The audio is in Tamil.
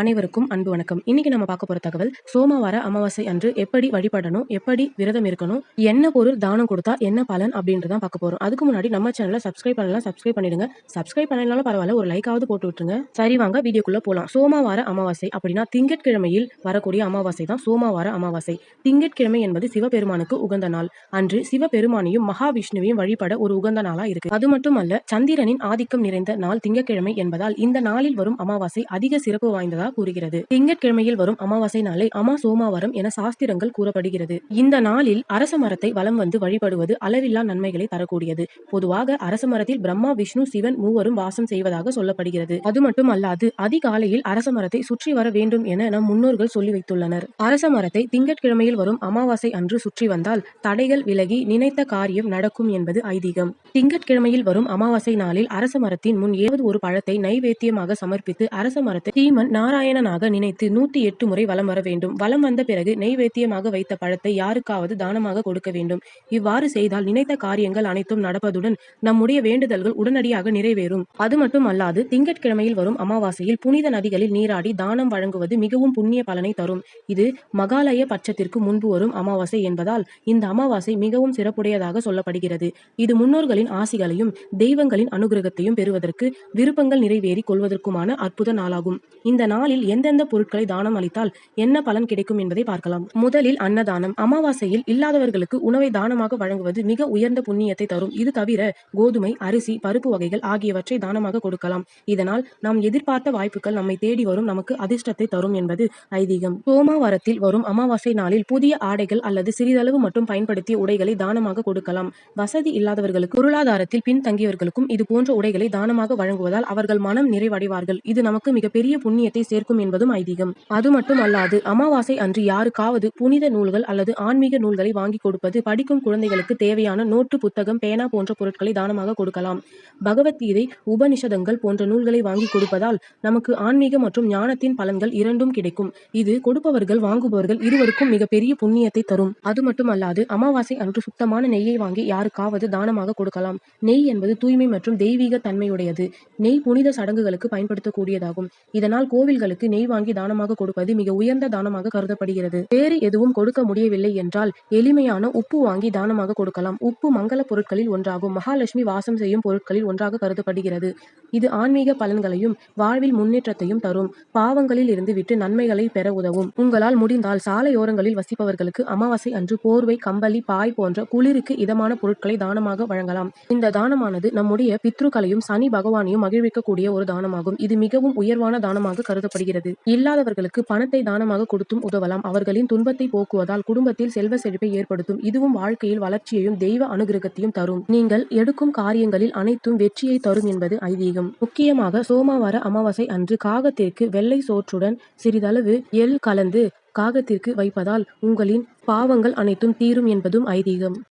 அனைவருக்கும் அன்பு வணக்கம். இன்னைக்கு நம்ம பார்க்க போற தகவல் சோமவார அமாவாசை அன்று எப்படி வழிபடணும் எப்படி விரதம் இருக்கணும் என்ன பொருள் தானம் கொடுத்தா என்ன பலன் அப்படின்றதான் பார்க்க போறோம். அதுக்கு முன்னாடி நம்ம சேனலை சப்ஸ்கிரைப் பண்ணலாம் சப்ஸ்கிரைப் பண்ணிடுங்க. சப்ஸ்கிரைப் பண்ணலாம் பரவாயில்ல ஒரு லைக்காவது போட்டு விட்டுருங்க. சரி வாங்க வீடியோக்குள்ள போலாம். சோமவார அமாவாசை அப்படின்னா திங்கட்கிழமையில் வரக்கூடிய அமாவாசை தான் சோமவார அமாவாசை. திங்கட்கிழமை என்பது சிவபெருமானுக்கு உகந்த நாள். அன்று சிவபெருமானையும் மகாவிஷ்ணுவையும் வழிபட ஒரு உகந்த நாளா இருக்கு. அது மட்டுமல்ல சந்திரனின் ஆதிக்கம் நிறைந்த நாள் திங்கட்கிழமை என்பதால் இந்த நாளில் வரும் அமாவாசை அதிக சிறப்பு வாய்ந்ததா கூறுகிறது. திங்கட்கிழமையில் வரும் அமாவாசை நாளை அமா சோமாவாரம் என சாஸ்திரங்கள் கூறப்படுகிறது. இந்த நாளில் அரச மரத்தை வலம் வந்து வழிபடுவது அளவில்லா நன்மைகளை தரக்கூடியது. பொதுவாக அரச மரத்தில் பிரம்மா விஷ்ணு சிவன் மூவரும் வாசம் செய்வதாக சொல்லப்படுகிறது. அது மட்டும் அல்லாது அதிகாலையில் அரச மரத்தை சுற்றி வர வேண்டும் என நம் முன்னோர்கள் சொல்லி வைத்துள்ளனர். அரச மரத்தை திங்கட்கிழமையில் வரும் அமாவாசை அன்று சுற்றி வந்தால் தடைகள் விலகி நினைத்த காரியம் நடக்கும் என்பது ஐதீகம். திங்கட்கிழமையில் வரும் அமாவாசை நாளில் அரச மரத்தின் முன் ஏவது ஒரு பழத்தை நைவேத்தியமாக சமர்ப்பித்து அரச மரத்தை தீமன் நாராயண நாராயணனாக நினைத்து நூத்தி எட்டு முறை வலம் வர வேண்டும். வலம் வந்த பிறகு நெய்வேத்தியமாக வைத்த பழத்தை யாருக்காவது தானமாக கொடுக்க வேண்டும். இவ்வாறு செய்தால் நினைத்த காரியங்கள் அனைத்தும் நடப்பதுடன் நம்முடைய வேண்டுதல்கள் உடனடியாக நிறைவேறும். அது மட்டும் அல்லாது திங்கட்கிழமையில் வரும் அமாவாசையில் புனித நதிகளில் நீராடி தானம் வழங்குவது மிகவும் புண்ணிய பலனை தரும். இது மகாலய பட்சத்திற்கு முன்பு வரும் அமாவாசை என்பதால் இந்த அமாவாசை மிகவும் சிறப்புடையதாக சொல்லப்படுகிறது. இது முன்னோர்களின் ஆசிகளையும் தெய்வங்களின் அனுகிரகத்தையும் பெறுவதற்கு விருப்பங்கள் நிறைவேறி கொள்வதற்குமான அற்புத நாளாகும். இந்த நாள் நாளில் எந்தெந்த பொருட்களை தானம் அளித்தால் என்ன பலன் கிடைக்கும் என்பதை பார்க்கலாம். முதலில் அன்னதானம். அமாவாசையில் இல்லாதவர்களுக்கு உணவை தானமாக வழங்குவது மிக உயர்ந்த புண்ணியத்தை தரும். இது தவிர கோதுமை அரிசி பருப்பு வகைகள் ஆகியவற்றை தானமாக கொடுக்கலாம். இதனால் நாம் எதிர்பார்த்த வாய்ப்புகள் நம்மை தேடி வரும் நமக்கு அதிர்ஷ்டத்தை தரும் என்பது ஐதீகம். சோமாவாரத்தில் வரும் அமாவாசை நாளில் புதிய ஆடைகள் அல்லது சிறிதளவு மட்டும் பயன்படுத்திய உடைகளை தானமாக கொடுக்கலாம். வசதி இல்லாதவர்களுக்கு பொருளாதாரத்தில் பின்தங்கியவர்களுக்கும் இது போன்ற உடைகளை தானமாக வழங்குவதால் அவர்கள் மனம் நிறைவடைவார்கள். இது நமக்கு மிகப்பெரிய புண்ணியத்தை சேர்க்கும் என்பதும் ஐதீகம். அது மட்டும் அல்லாது அமாவாசை அன்று யாருக்காவது புனித நூல்கள் அல்லது ஆன்மீக நூல்களை வாங்கி கொடுப்பது படிக்கும் குழந்தைகளுக்கு தேவையான நோட்டு புத்தகம் பேனா போன்ற பொருட்களை தானமாக கொடுக்கலாம். பகவத்கீதை உபனிஷதங்கள் போன்ற நூல்களை வாங்கி கொடுப்பதால் நமக்கு ஆன்மீக மற்றும் ஞானத்தின் பலன்கள் இரண்டும் கிடைக்கும். இது கொடுப்பவர்கள் வாங்குபவர்கள் இருவருக்கும் மிகப்பெரிய புண்ணியத்தை தரும். அது மட்டுமல்லாது அமாவாசை அன்று சுத்தமான நெய்யை வாங்கி யாருக்காவது தானமாக கொடுக்கலாம். நெய் என்பது தூய்மை மற்றும் தெய்வீக தன்மையுடையது நெய் புனித சடங்குகளுக்கு பயன்படுத்தக்கூடியதாகும். இதனால் கோவில் கோவில்களுக்கு நெய் வாங்கி தானமாக கொடுப்பது மிக உயர்ந்த தானமாக கருதப்படுகிறது. வேறு எதுவும் கொடுக்க முடியவில்லை என்றால் எளிமையான உப்பு வாங்கி தானமாக கொடுக்கலாம். உப்பு மங்கள பொருட்களில் ஒன்றாகும். மகாலட்சுமி வாசம் செய்யும் பொருட்களில் ஒன்றாக கருதப்படுகிறது. இது ஆன்மீக பலன்களையும் வாழ்வில் முன்னேற்றத்தையும் தரும். பாவங்களில் இருந்து விட்டு நன்மைகளை பெற உதவும். உங்களால் முடிந்தால் சாலையோரங்களில் வசிப்பவர்களுக்கு அமாவாசை அன்று போர்வை கம்பளி பாய் போன்ற குளிருக்கு இதமான பொருட்களை தானமாக வழங்கலாம். இந்த தானமானது நம்முடைய பித்ருக்களையும் சனி பகவானையும் மகிழ்விக்கக்கூடிய ஒரு தானமாகும். இது மிகவும் உயர்வான தானமாக கருத வழங்கப்படுகிறது இல்லாதவர்களுக்கு பணத்தை தானமாக கொடுத்தும் உதவலாம். அவர்களின் துன்பத்தை போக்குவதால் குடும்பத்தில் செல்வ செழிப்பை ஏற்படுத்தும். இதுவும் வாழ்க்கையில் வளர்ச்சியையும் தெய்வ அனுகிரகத்தையும் தரும். நீங்கள் எடுக்கும் காரியங்களில் அனைத்தும் வெற்றியை தரும் என்பது ஐதீகம். முக்கியமாக சோமவார அமாவாசை அன்று காகத்திற்கு வெள்ளை சோற்றுடன் சிறிதளவு எள் கலந்து காகத்திற்கு வைப்பதால் உங்களின் பாவங்கள் அனைத்தும் தீரும் என்பதும் ஐதீகம்.